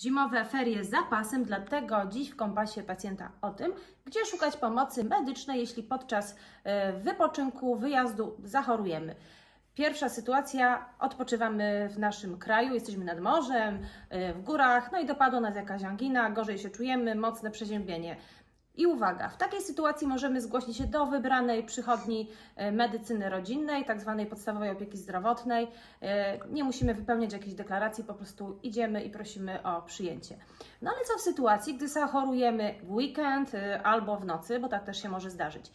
Zimowe ferie z zapasem, dlatego dziś w kompasie pacjenta o tym, gdzie szukać pomocy medycznej, jeśli podczas e, wypoczynku, wyjazdu zachorujemy. Pierwsza sytuacja, odpoczywamy w naszym kraju, jesteśmy nad morzem, e, w górach, no i dopadła nas jakaś angina, gorzej się czujemy, mocne przeziębienie. I uwaga, w takiej sytuacji możemy zgłosić się do wybranej przychodni e, medycyny rodzinnej, tak zwanej podstawowej opieki zdrowotnej. E, Nie musimy wypełniać jakiejś deklaracji, po prostu idziemy i prosimy o przyjęcie. No ale co w sytuacji, gdy zachorujemy w weekend e, albo w nocy, bo tak też się może zdarzyć?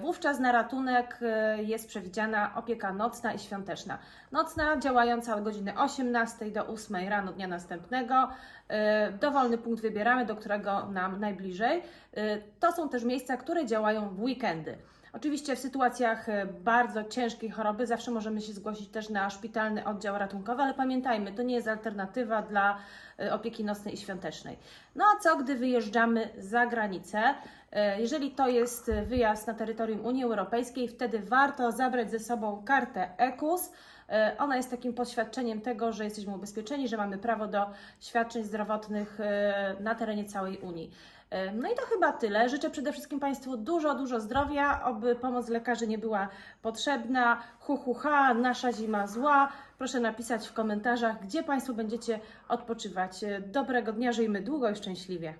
Wówczas na ratunek jest przewidziana opieka nocna i świąteczna. Nocna działająca od godziny 18 do 8 rano dnia następnego. Dowolny punkt wybieramy, do którego nam najbliżej. To są też miejsca, które działają w weekendy. Oczywiście w sytuacjach e, bardzo ciężkiej choroby zawsze możemy się zgłosić też na szpitalny oddział ratunkowy, ale pamiętajmy, to nie jest alternatywa dla e, opieki nocnej i świątecznej. No a co, gdy wyjeżdżamy za granicę? E, Jeżeli to jest wyjazd na terytorium Unii Europejskiej, wtedy warto zabrać ze sobą kartę EKUS. Ona jest takim poświadczeniem tego, że jesteśmy ubezpieczeni, że mamy prawo do świadczeń zdrowotnych na terenie całej Unii. No i to chyba tyle. Życzę przede wszystkim Państwu dużo, dużo zdrowia, oby pomoc lekarzy nie była potrzebna. Hu, hu, ha, nasza zima zła. Proszę napisać w komentarzach, gdzie Państwo będziecie odpoczywać. Dobrego dnia, żyjmy długo i szczęśliwie.